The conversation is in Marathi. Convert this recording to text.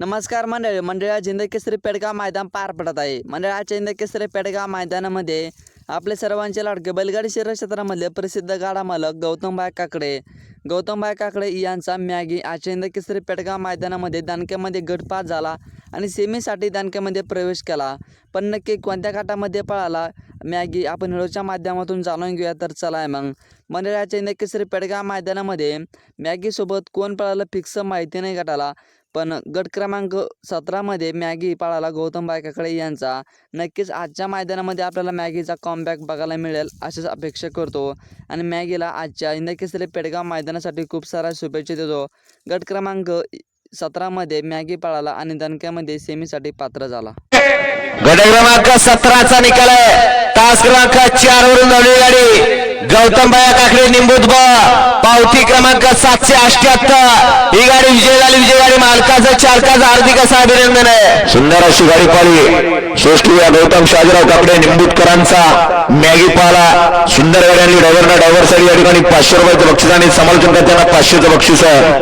नमस्कार मंडळी मंडळा जिंदकेसरी पेडगाव मैदान पार पडत आहे. मंडळाच्या जिंदकेसरी पेडगाव मैदानामध्ये आपले सर्वांचे लाडके बैलगाडी शरीर क्षेत्रामधले प्रसिद्ध गाडा मालक गौतमबाई काकडे. गौतमबाई काकडे यांचा मॅगी आजच्या हिंदकेसरी पेडगाव मैदानामध्ये दानक्यामध्ये गटपात झाला आणि सेमीसाठी दानक्यामध्ये प्रवेश केला. पण नक्की कोणत्या गटामध्ये पळाला? मॅगी आपण व्हिडिओच्या माध्यमातून जाणून घेऊया तर चला आहे मग. मंडळाच्या नक्कीसरी पेडगाव मैदानामध्ये मॅगीसोबत कोण पळालं फिक्स माहिती नाही गटाला पण गट क्रमांक सतरामध्ये मॅगी पाळाला गौतम बायकाकडे यांचा. नक्कीच आजच्या मैदानामध्ये आपल्याला मॅगीचा कॉमबॅक बघायला मिळेल अशीच अपेक्षा करतो. आणि मॅगीला आजच्या इंदकेसरी पेडगाव मैदानासाठी खूप साऱ्या शुभेच्छा देतो. गट क्रमांक सतरामध्ये मॅगी पाळाला आणि दणक्यामध्ये सेमीसाठी पात्र झाला. गट क्रमांक सतराचा निकाल आहे. तास क्रमांक चार वरून धावली गाडी. गौतम बाया काकडे निंबूतबा पावती क्रमांक सातशे अष्ट्याहत्तर ही गाडी विजय झाली विजय गाडी. मालकाचा चालकाचा हार्दिक असं अभिनंदन आहे. सुंदर अशी गाडी पाळी. श्रेष्ठी या गौतम शाजीराव काकडे निंबूतकरांचा मॅगी पाला. सुंदर गाडी डायव्हर ड्रायव्हरना ड्रायव्हरसाठी या ठिकाणी पाचशे रुपयाचं बक्षीस आणि समालोचन करताना पाचशेचं बक्षीस आहे.